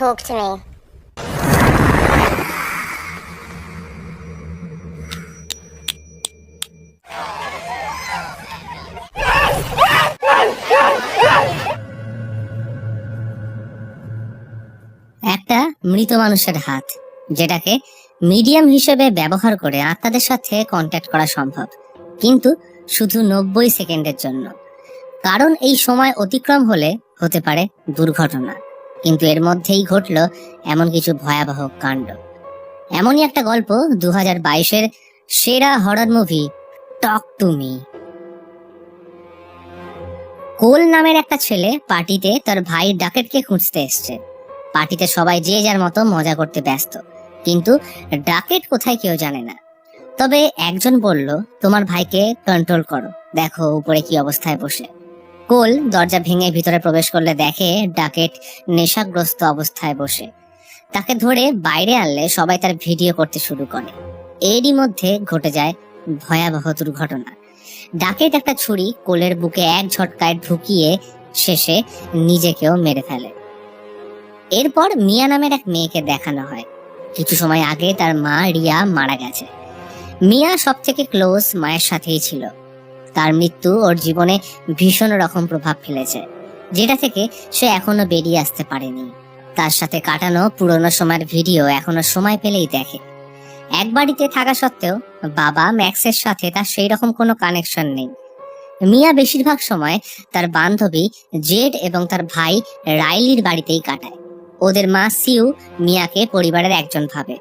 Talk to me. একটা মৃত মানুষের হাত, যেটাকে মিডিয়াম হিসেবে ব্যবহার করে আত্মাদের সাথে কন্ট্যাক্ট করা সম্ভব, কিন্তু শুধু নব্বই সেকেন্ডের জন্য কারণ এই সময় অতিক্রম হলে হতে পারে দুর্ঘটনা কিন্তু এর মধ্যেই ঘটল এমন কিছু ভয়াবহ কাণ্ড। এমনই একটা গল্প দু হাজার বাইশের সেরা horror movie talk to me. Cole নামের একটা ছেলে পার্টিতে তার ভাই ডাকেটকে খুঁজতে এসছে। পার্টিতে সবাই যে যার মতো মজা করতে ব্যস্ত, কিন্তু ডাকেট কোথায় কেউ জানে না। তবে একজন বলল, তোমার ভাইকে কন্ট্রোল করো, দেখো উপরে কি অবস্থায় বসে। কোল দরজা ভেঙে ভিতরে প্রবেশ করলে দেখে ডাকেট নেশাগ্রস্ত অবস্থায় বসে। তাকে ধরে বাইরে আনলে সবাই তার ভিডিও করতে শুরু করে। এরই মধ্যে ঘটে যায় ভয়াবহ দুর্ঘটনা। ডাকেট একটা ছুরি কোলের বুকে এক ঝটকায় ঢুকিয়ে শেষে নিজেকেও মেরে ফেলে। এরপর মিয়া নামের এক মেয়েকে দেখানো হয়। কিছু সময় আগে তার মা রিয়া মারা গেছে। মিয়া সব থেকে ক্লোজ মায়ের সাথেই ছিল। তার মৃত্যু ওর জীবনে ভীষণ রকম প্রভাব ফেলেছে, যেটা থেকে সে এখনও বেরিয়ে আসতে পারেনি। তার সাথে কাটানো পুরনো সময়ের ভিডিও এখনও সময় পেলেই দেখে। এক বাড়িতে থাকা সত্ত্বেও বাবা ম্যাক্সের সাথে তার সেই রকম কোনো কানেকশন নেই। মিয়া বেশিরভাগ সময় তার বান্ধবী জেড এবং তার ভাই রাইলির বাড়িতেই কাটায়। ওদের মা সিউ মিয়াকে পরিবারের একজন ভাবে।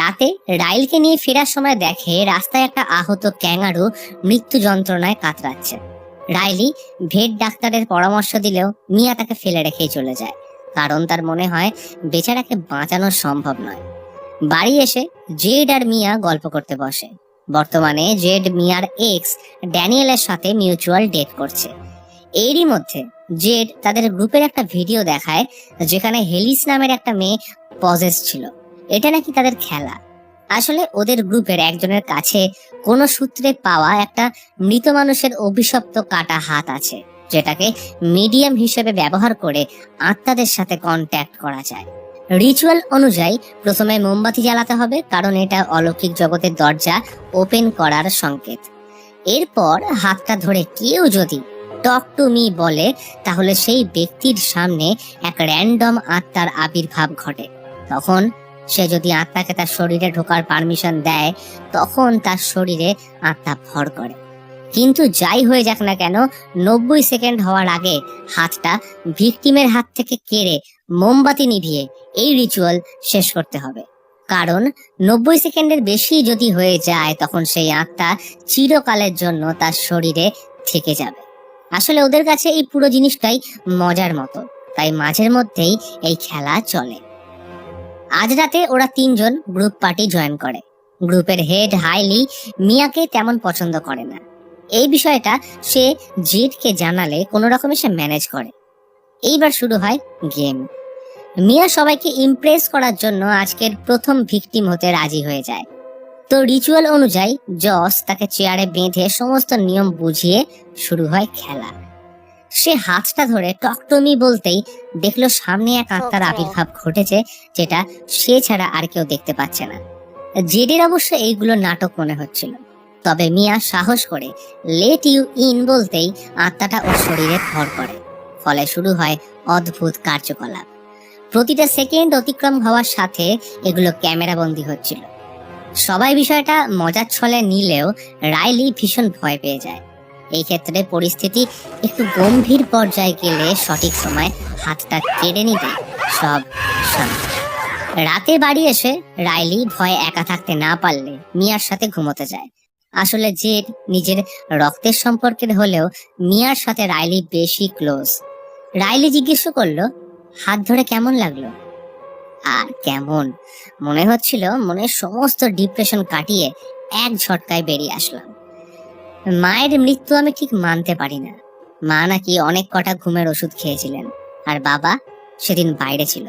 রাতে রাইলকে নিয়ে ফেরার সময় দেখে রাস্তায় একটা আহত ক্যাঙ্গারু মৃত্যু যন্ত্রণায় কাতরাচ্ছে। রাইলি ভেট ডাক্তারের পরামর্শ দিলেও মিয়া তাকে ফেলে রেখেই চলে যায়, কারণ তার মনে হয় বেচারাকে বাঁচানো সম্ভব নয়। বাড়ি এসে জেড আর মিয়া গল্প করতে বসে। বর্তমানে জেড মিয়ার এক্স ড্যানিয়েলের সাথে মিউচুয়াল ডেট করছে। এরই মধ্যে জেড তাদের গ্রুপের একটা ভিডিও দেখায়, যেখানে হেলিস নামের একটা মেয়ে পজেস ছিল। এটা নাকি তাদের খেলা। আসলে ওদের গ্রুপের একজনের কাছে কোনো সূত্রে পাওয়া একটা মৃত মানুষের অভিশপ্ত কাটা হাত আছে, যেটাকে মিডিয়াম হিসেবে ব্যবহার করে আত্মাদের সাথে কন্ট্যাক্ট করা যায়। রিচুয়াল অনুযায়ী প্রথমে মোমবাতি জ্বালাতে হবে, কারণ এটা অলৌকিক জগতের দরজা ওপেন করার সংকেত। এরপর হাতটা ধরে কেউ যদি টক টু মি বলে, তাহলে সেই ব্যক্তির সামনে এক র্যান্ডম আত্মার আবির্ভাব ঘটে। তখন সে যদি আত্মাকে তার শরীরে ঢোকার পারমিশন দেয়, তখন তার শরীরে আত্মা ভর করে। কিন্তু যাই হয়ে যাক না কেন, নব্বই সেকেন্ড হওয়ার আগে হাতটা ভিকটিমের হাত থেকে কেড়ে মোমবাতি নিভিয়ে এই রিচুয়াল শেষ করতে হবে। কারণ নব্বই সেকেন্ডের বেশি যদি হয়ে যায়, তখন সেই আত্মা চিরকালের জন্য তার শরীরে থেকে যাবে। আসলে ওদের কাছে এই পুরো জিনিসটাই মজার মতো। তাই মাঝের মধ্যেই এই খেলা চলে। আজ রাতে ওরা তিনজন গ্রুপ পার্টি জয়েন করে। গ্রুপের হেড হাইলি মিয়াকে তেমন পছন্দ করে না। এই বিষয়টা সে জেডকে জানালে কোনো রকমে সে ম্যানেজ করে। এইবার শুরু হয় গেম মিয়া সবাইকে ইমপ্রেস করার জন্য আজকের প্রথম ভিকটিম হতে রাজি হয়ে যায়। তো রিচুয়াল অনুযায়ী জস তাকে চেয়ারে বেঁধে সমস্ত নিয়ম বুঝিয়ে শুরু হয় খেলা। সে হাতটা ধরে টকটমি বলতেই দেখল সামনে এক আত্মার আবির্ভাব ঘটেছে যেটা সে ছাড়া আর কেউ দেখতে পাচ্ছে না। জেডের অবশ্য এইগুলো নাটক মনে হচ্ছিল। তবে মিয়া সাহস করে লেট ইউ ইন বলতেই আত্মাটা ওর শরীরে ভর করে। ফলে শুরু হয় অদ্ভুত কার্যকলাপ। প্রতিটা সেকেন্ড অতিক্রম হওয়ার সাথে এগুলো ক্যামেরা বন্দী হচ্ছিল। সবাই বিষয়টা মজার ছলে নিলেও রাইলি ভীষণ ভয় পেয়ে যায়। এই ক্ষেত্রে পরিস্থিতি একটু গম্ভীর পর্যায়ে গেলে সঠিক সময় হাতটা কেড়ে নিতে সব রাতে বাড়ি এসে রাইলি ভয়ে একা থাকতে না পারলে মিয়ার সাথে ঘুমোতে যায়। আসলে জেড নিজের রক্তের সম্পর্কের হলেও মিয়ার সাথে রাইলি বেশি ক্লোজ। রাইলি জিজ্ঞেস করল, হাত ধরে কেমন লাগল? আর কেমন? মনে হচ্ছিল মনের সমস্ত ডিপ্রেশন কাটিয়ে এক ঝটকায় বেরিয়ে আসলাম। মায়ের মৃত্যু আমি ঠিক মানতে পারি না। মা নাকি অনেক কটা ঘুমের ওষুধ খেয়েছিলেন, আর বাবা সেদিন বাইরে ছিল।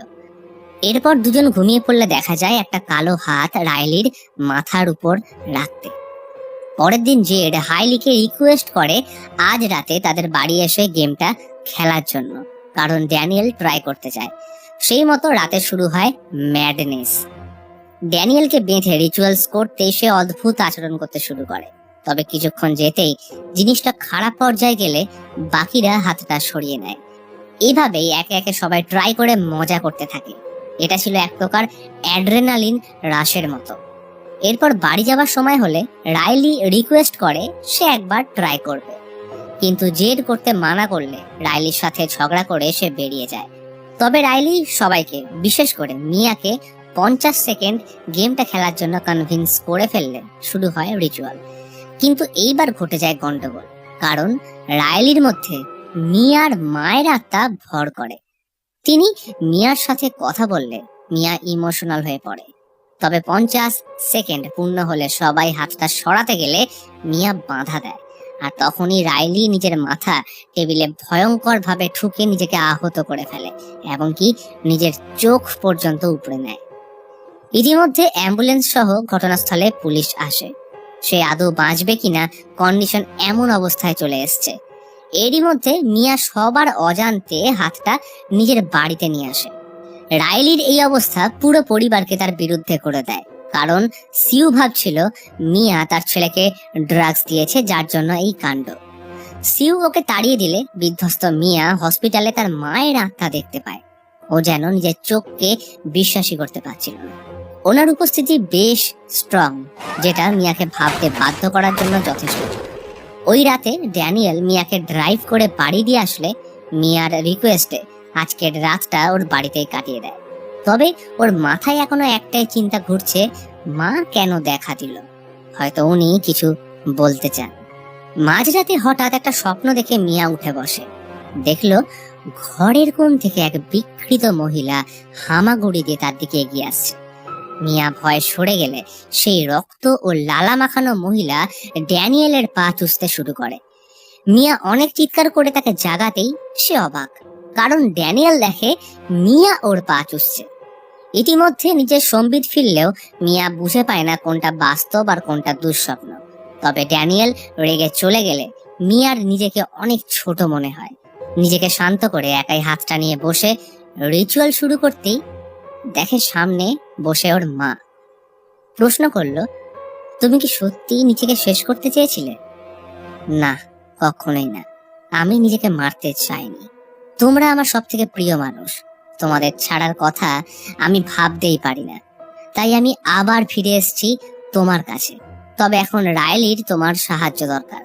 এরপর দুজন ঘুমিয়ে পড়লে দেখা যায় একটা কালো হাত রাইলির মাথার উপর রাখতে। পরের দিন জেড হাইলিকে রিকোয়েস্ট করে আজ রাতে তাদের বাড়ি এসে গেমটা খেলার জন্য, কারণ ড্যানিয়েল ট্রাই করতে চায়। সেই মতো রাতে শুরু হয় ম্যাডনেস। ড্যানিয়েলকে বেঁধে রিচুয়ালস করতে সে অদ্ভুত আচরণ করতে শুরু করে। তবে কিছুক্ষণ যেতেই জিনিসটা খারাপ পর্যায়ে গেলে বাকিরা হাতটা সরিয়ে নেয়। এইভাবেই একে একে সবাই ট্রাই করে মজা করতে থাকে। এটা ছিল এক প্রকার অ্যাড্রেনালিন রাশের মতো। এরপর বাড়ি যাওয়ার সময় হলে রাইলি রিকোয়েস্ট করে, সে একবার ট্রাই করবে। কিন্তু জেদ করতে মানা করলে রাইলির সাথে ঝগড়া করে সে বেরিয়ে যায়। তবে রাইলি সবাইকে, বিশেষ করে মিয়াকে, পঞ্চাশ সেকেন্ড গেমটা খেলার জন্য কনভিন্স করে ফেললে শুরু হয় রিচুয়াল কিন্তু এইবার ঘটে যায় গন্ডগোল, কারণ রাইলির মধ্যে মিয়ার মায়ের আত্মা ভর করে। তিনি মিয়ার সাথে কথা বললে মিয়া ইমোশনাল হয়ে পড়ে। তবে পঞ্চাশ সেকেন্ড পূর্ণ হলে সবাই হাতটা সরাতে গেলে মিয়া বাধা দেয়, আর তখনই রাইলি নিজের মাথা টেবিলে ভয়ঙ্কর ভাবে ঠুকে নিজেকে আহত করে ফেলে এবং কি নিজের চোখ পর্যন্ত উপড়ে নেয়। ইতিমধ্যে অ্যাম্বুলেন্স সহ ঘটনাস্থলে পুলিশ আসে। সে আদৌ বাঁচবে কিনা কন্ডিশন এমন অবস্থায় চলে এসছে। এরই মধ্যে মিয়া সবার অজান্তে হাতটা নিজের বাড়িতে নিয়ে আসে। রাইলির এই অবস্থা পুরো পরিবারকে তার বিরুদ্ধে করে দেয়। কারণ সিউ ভাবছিল মিয়া তার ছেলেকে ড্রাগস দিয়েছে, যার জন্য এই কাণ্ড। সিউ ওকে তাড়িয়ে দিলে বিধ্বস্ত মিয়া হসপিটালে তার মায়ের আত্মা দেখতে পায়। ও যেন নিজের চোখকে বিশ্বাসী করতে পারছিল না। ওনার উপস্থিতি বেশ স্ট্রং যেটা মিয়াকে ভাবতে বাধ্য করার জন্য যথেষ্ট। ওই রাতে ড্যানিয়েল মিয়াকে ড্রাইভ করে বাড়ি দিয়ে আসলে মিয়ার রিকোয়েস্টে আজকের রাতটা ওর বাড়িতেই কাটিয়ে দেয়। তবে ওর মাথায় এখনও একটাই চিন্তা ঘুরছে, মা কেন দেখা দিল? হয়তো উনি কিছু বলতে চান। মাঝরাতে হঠাৎ একটা স্বপ্ন দেখে মিয়া উঠে বসে। দেখল ঘরের কোণ থেকে এক বিকৃত মহিলা হামাগুড়ি দিয়ে তার দিকে এগিয়ে আসছে। মিয়া ভয় সরে গেলে। সেই রক্ত ও লালা মাখানো মহিলা ড্যানিয়েলের পা চুষতে শুরু করে। মিয়া অনেক চিৎকার করে তাকে জাগাতেই সে অবাক। কারণ ড্যানিয়েল দেখে মিয়া ওর পা চুষছে। ইতিমধ্যে নিজের সম্বিত ফিরলেও মিয়া বুঝে পায় না কোনটা বাস্তব আর কোনটা দুঃস্বপ্ন। তবে ড্যানিয়েল রেগে চলে গেলে মিয়ার নিজেকে অনেক ছোট মনে হয়। নিজেকে শান্ত করে একাই হাতটা নিয়ে বসে রিচুয়াল শুরু করতেই দেখে সামনে বসে ওর মা। প্রশ্ন করল, তুমি কি সত্যি নিজেকে শেষ করতে চেয়েছিলে? না, কখনোই না। আমি নিজেকে মারতে চাইনি। তোমরা আমার সব থেকে প্রিয় মানুষ। তোমাদের ছাড়ার কথা আমি ভাবতেই পারি না। তাই আমি আবার ফিরে এসেছি তোমার কাছে। তবে এখন রায়লির তোমার সাহায্য দরকার।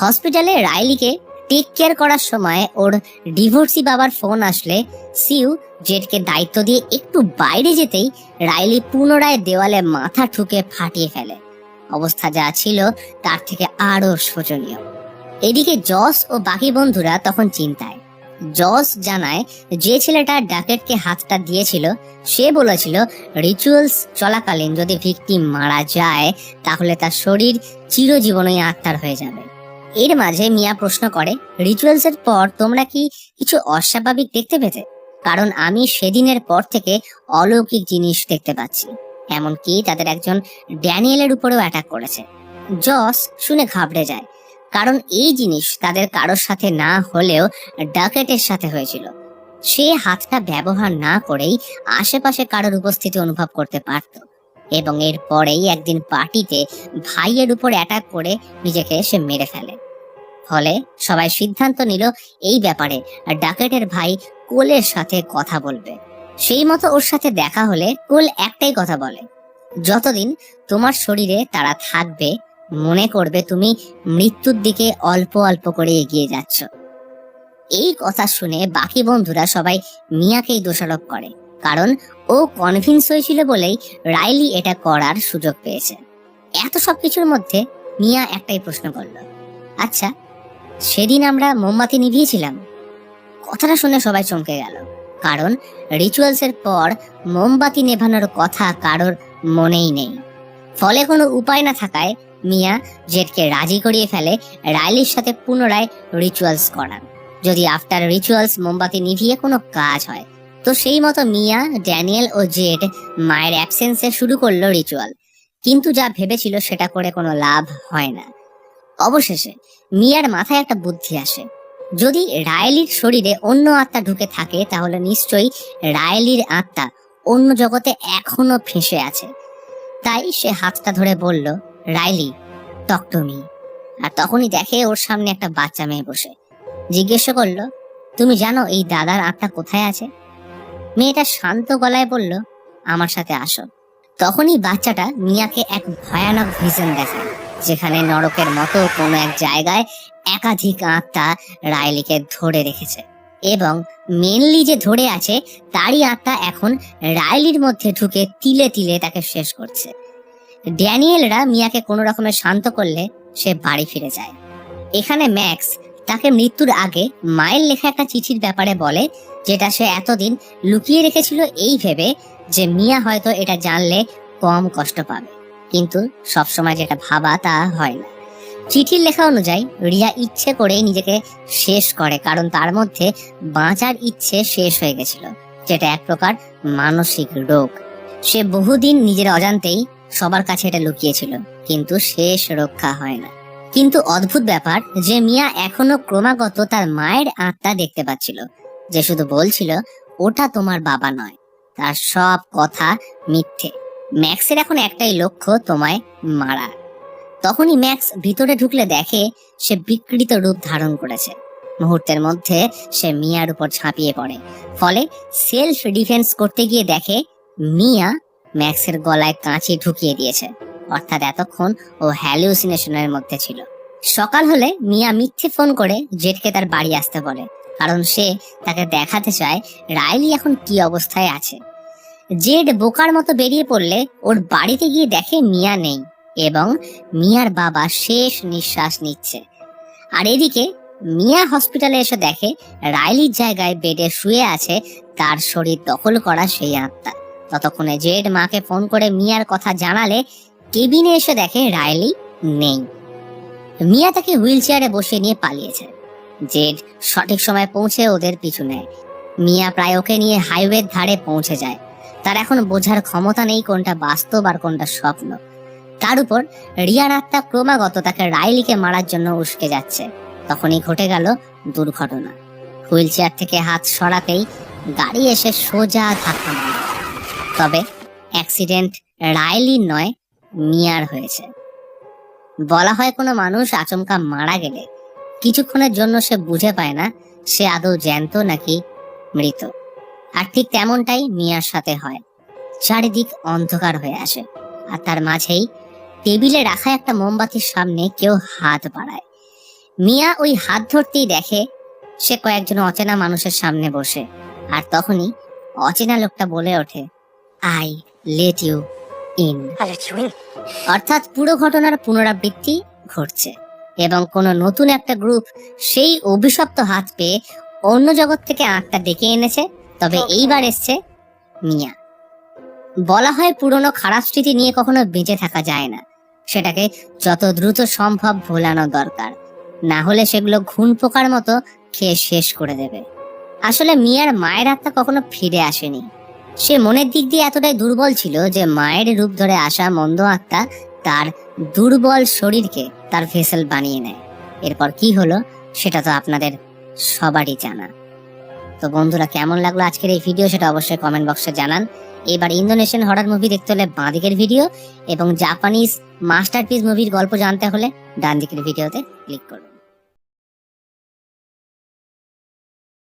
হসপিটালে রায়লিকে টেক কেয়ার করার সময় ওর ডিভোর্সি বাবার ফোন আসলে সিউ জেটকে দায়িত্ব দিয়ে একটু বাইরে যেতেই রাইলি পুনরায় দেওয়ালে মাথা ঠুকে ফাটিয়ে ফেলে। অবস্থা যা ছিল তার থেকে আরও শোচনীয়। এদিকে জস ও বাকি বন্ধুরা তখন চিন্তায়। জস জানায় যে ছেলেটা ডাকেটকে হাতটা দিয়েছিল, সে বলেছিল, রিচুয়ালস চলাকালীন যদি ভিকটিম মারা যায়, তাহলে তার শরীর চিরজীবনই আত্মার হয়ে যাবে। এর মাঝে মিয়া প্রশ্ন করে রিচুয়ালস এর পর তোমরা কি কিছু অস্বাভাবিক দেখতে পেতে? কারণ আমি সেদিনের পর থেকে অলৌকিক জিনিস দেখতে পাচ্ছি। এমনকি তাদের একজন ড্যানিয়েলের উপরেও অ্যাটাক করেছে। জস শুনে ঘাবড়ে যায়। কারণ এই জিনিস তাদের কারোর সাথে না হলেও ডাকেটের সাথে হয়েছিল। সে হাতটা ব্যবহার না করেই আশেপাশে কারোর উপস্থিতি অনুভব করতে পারত। এবং এর পরেই একদিন পার্টিতে ভাইয়ের উপর অ্যাটাক করে নিজেকে সে মেরে ফেলে। ফলে সবাই সিদ্ধান্ত নিল, এই ব্যাপারে ডাকেটের ভাই কোলের সাথে কথা বলবে। সেই মতো ওর সাথে দেখা হলে কোল একটাই কথা বলে, যতদিন তোমার শরীরে তারা থাকবে, মনে করবে তুমি মৃত্যুর দিকে অল্প অল্প করে এগিয়ে যাচ্ছ। এই কথা শুনে বাকি বন্ধুরা সবাই মিয়াকেই দোষারোপ করে, কারণ ও কনভিন্স হয়েছিল বলেই রাইলি এটা করার সুযোগ পেয়েছে। এত সবকিছুর মধ্যে মিয়া একটাই প্রশ্ন করল আচ্ছা সেদিন আমরা মোমবাতি নিভিয়েছিলাম? কথাটা শুনে সবাই চমকে গেল। কারণ রিচুয়ালস এর পর মোমবাতি নেভানোর কথা কারোর মনেই নেই। ফলে কোনো উপায় না থাকায় মিয়া জেটকে রাজি করিয়ে ফেলে রাইলির সাথে পুনরায় রিচুয়ালস করান। যদি আফটার রিচুয়ালস মোমবাতি নিভিয়ে কোনো কাজ হয়, তো সেই মতো মিয়া, ড্যানিয়েল ও জেড মায়ের অ্যাবসেন্সে শুরু করল রিচুয়াল কিন্তু যা ভেবেছিল সেটা করে কোনো লাভ হয় না। অবশেষে মিয়ার মাথায় একটা বুদ্ধি আসে। যদি রায়েলির শরীরে অন্য আত্মা ঢুকে থাকে, তাহলে নিশ্চয়ই রায়েলির আত্মা অন্য জগতে এখনও ফেঁসে আছে। তাই সে হাতটা ধরে বলল রাইলি টক মি আর তখনই দেখে ওর সামনে একটা বাচ্চা মেয়ে বসে। জিজ্ঞেস করল, তুমি জানো এই দাদার আত্মা কোথায় আছে? মেয়েটা শান্ত গলায় বলল, আমার সাথে আসো। তখনই বাচ্চাটা মিয়াকে এক ভয়ানক ভিশন দেখায়, যেখানে নরকের মতো কোনো এক জায়গায় একাধিক আত্মা রাইলিকে ধরে রেখেছে। এবং মেনলি যে ধরে আছে, তারই আত্মা এখন রাইলির মধ্যে ঢুকে তিলে তিলে তাকে শেষ করছে। ড্যানিয়েলরা মিয়াকে কোনো রকমের শান্ত করলে সে বাড়ি ফিরে যায়। এখানে ম্যাক্স তাকে মৃত্যুর আগে মায়ের লেখা একটা চিঠির ব্যাপারে বলে, যেটা সে এতদিন লুকিয়ে রেখেছিল এই ভেবে যে মিয়া হয়তো এটা জানলে কম কষ্ট পাবে। কিন্তু সবসময় যেটা ভাবা তা হয় না। চিঠির লেখা অনুযায়ী, রিয়া ইচ্ছে করেই নিজেকে শেষ করে, কারণ তার মধ্যে বাঁচার ইচ্ছে শেষ হয়ে গেছিল, যেটা এক প্রকার মানসিক রোগ। সে বহুদিন নিজের অজান্তেই সবার কাছে এটা লুকিয়েছিল, কিন্তু শেষ রক্ষা হয় না। কিন্তু অদ্ভুত ব্যাপার যে মিয়া এখনও ক্রমাগত তার মায়ের আত্মা দেখতে পাচ্ছিল, যে শুধু বলছিল, ওটা তোমার বাবা নয়, তার সব কথা মিথ্যে। ম্যাক্সের এখন একটাই লক্ষ্য, তোমায় মারা তখনই ম্যাক্স ভিতরে ঢুকলে দেখে সে বিকৃত রূপ ধারণ করেছে। মুহূর্তের মধ্যে সে মিয়ার উপর ঝাঁপিয়ে পড়ে। ফলে সেলফ ডিফেন্স করতে গিয়ে দেখে মিয়া ম্যাক্সের গলায় কাঁচি ঢুকিয়ে দিয়েছে। অর্থাৎ এতক্ষণ ও হ্যালিউসিনেশনের মধ্যে ছিল। সকাল হলে মিয়া মিথ্যে ফোন করে জেটকে তার বাড়ি আসতে বলে, কারণ সে তাকে দেখাতে চায় রাইলি এখন কি অবস্থায় আছে। জেড বোকার মতো বেরিয়ে পড়লে ওর বাড়িতে গিয়ে দেখে মিয়া নেই। এবং মিয়ার বাবা শেষ নিঃশ্বাস নিচ্ছে। আর এদিকে মিয়া হসপিটালে এসে দেখে রাইলির জায়গায় বেডে শুয়ে আছে, তার শরীর দখল করা সেই আত্মা। ততক্ষণে জেড মাকে ফোন করে মিয়ার কথা জানালে কেবিনে এসে দেখে রাইলি নেই। মিয়া তাকে হুইল চেয়ারে বসিয়ে নিয়ে পালিয়েছে। জেড সঠিক সময় পৌঁছে ওদের পিছু নেয়। মিয়া প্রায় ওকে নিয়ে হাইওয়ের ধারে পৌঁছে যায়। তার এখন বোঝার ক্ষমতা নেই কোনটা বাস্তব আর কোনটা স্বপ্ন। তার উপর রিয়ার আত্মা ক্রমাগত তাকে রাইলিকে মারার জন্য উস্কে যাচ্ছে। তখনই ঘটে গেল দুর্ঘটনা। হুইল চেয়ার থেকে হাত সরাতেই গাড়ি এসে সোজা ধাক্কা মারল। তবে অ্যাক্সিডেন্ট রাইলির নয় মিয়ার হয়েছে। বলা হয় কোনো মানুষ আচমকা মারা গেলে কিছুক্ষণের জন্য সে বুঝে পায় না সে আদৌ জ্যান্ত নাকি মৃত। আর ঠিক তেমনটাই মিয়ার সাথে হয়। চারিদিক অন্ধকার হয়ে আসে। আর তার মাঝেই টেবিলে রাখা একটা মোমবাতির সামনে কেউ হাত বাড়ায়। মিয়া ওই হাত ধরতেই দেখে সে কয়েকজন অচেনা মানুষের সামনে বসে আর তখনই অচেনা লোকটা বলে ওঠে আই লেট ইউ ইন অর্থাৎ পুরো ঘটনার পুনরাবৃত্তি ঘটছে এবং কোন নতুন একটা গ্রুপ সেই অভিশপ্ত হাত পেয়ে অন্য জগৎ থেকে আত্মা ডেকে এনেছে তবে এইবার এসছে মিয়া। বলা হয় পুরনো খারাপ স্মৃতি নিয়ে কখনো বেঁচে থাকা যায় না। সেটাকে যত দ্রুত সম্ভব ভোলানো দরকার। না হলে সেগুলো ঘুণ পোকার মতো খেয়ে শেষ করে দেবে। আসলে মিয়ার মায়ের আত্মা কখনো ফিরে আসেনি। সে মনের দিক দিয়ে এতটাই দুর্বল ছিল যে মায়ের রূপ ধরে আসা মন্দ আত্মা তার দুর্বল শরীরকে তার ভেসেল বানিয়ে নেয়। এরপর কি হলো সেটা তো আপনাদের সবারই জানা। তো বন্ধুরা, কেমন লাগল আজকের এই ভিডিও সেটা অবশ্যই কমেন্ট বক্সে জানান। এবার ইন্দোনেশিয়ান হরার মুভি দেখতে হলে বাঁ দিকের ভিডিও এবং জাপানিজ মাস্টারপিস মুভির গল্প জানতে হলে ডান দিকের ভিডিওতে ক্লিক করুন।